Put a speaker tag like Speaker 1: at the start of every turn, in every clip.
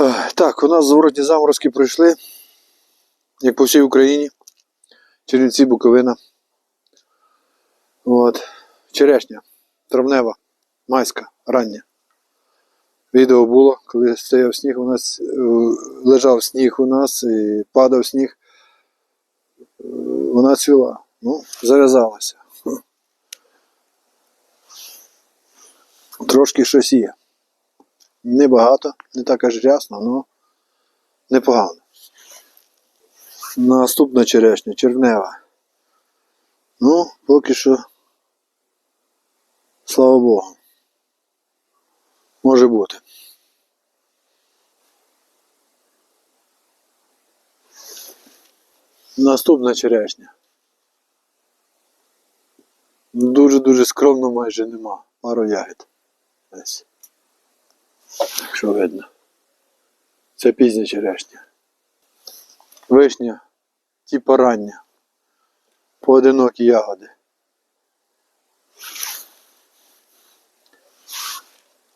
Speaker 1: Ех, Так, у нас зворотні заморозки пройшли, як по всій Україні. Чернівці, Буковина. От. Черешня, травнева, майська, рання. Відео було, коли стояв сніг, у нас е, лежав сніг у нас і падав сніг. Е, Вона цвіла. Ну, зав'язалася. Трошки щось є. Небагато, не так аж рясно, але непогано. Наступна черешня, червнева. Ну, поки що, слава Богу. Може бути. Наступна черешня. Дуже-дуже скромно майже нема. Пару ягід. Ось. Якщо видно. Це пізня черешня. Вишня, типа рання. Поодинокі ягоди.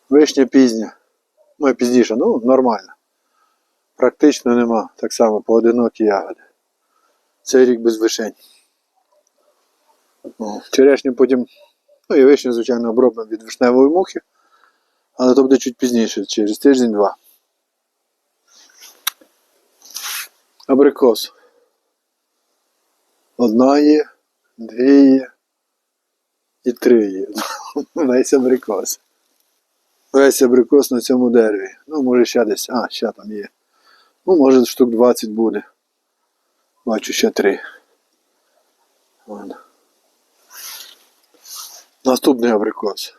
Speaker 1: Вишня пізня. Ну, пізніше, ну, нормально. Практично нема. Так само поодинокі ягоди. Цей рік без вишень. О, черешню потім, ну і вишню, звичайно, обробимо від вишневої мухи, але то буде чуть пізніше, через тиждень-два. Абрикос. Одна є, дві є і три є. Весь абрикос. Весь абрикос на цьому дереві. Ну, може ще десь. А, ще там є. Ну, може штук 20 буде. Бачу ще три. Наступний абрикос.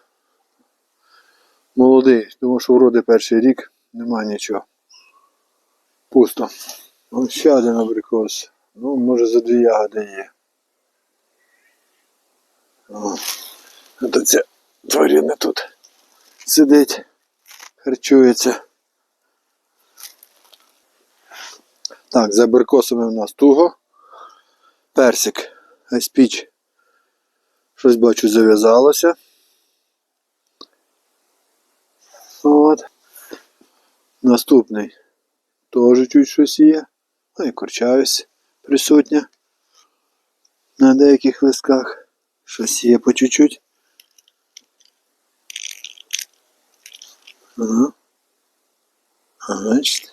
Speaker 1: Молодий, тому що вроде перший рік, нема нічого. Пусто. Ось ще один абрикос. Ну, може за дві ягоди є. О, а то ця тварина тут сидить, харчується. Так, за абрикосами в нас туго. Персик. Ось піч. Щось бачу зав'язалося. От. Наступний. Теж чуть щось є. Ну і курчавість присутня. На деяких листках. Щось є по чуть-чуть. Ага. Бачите.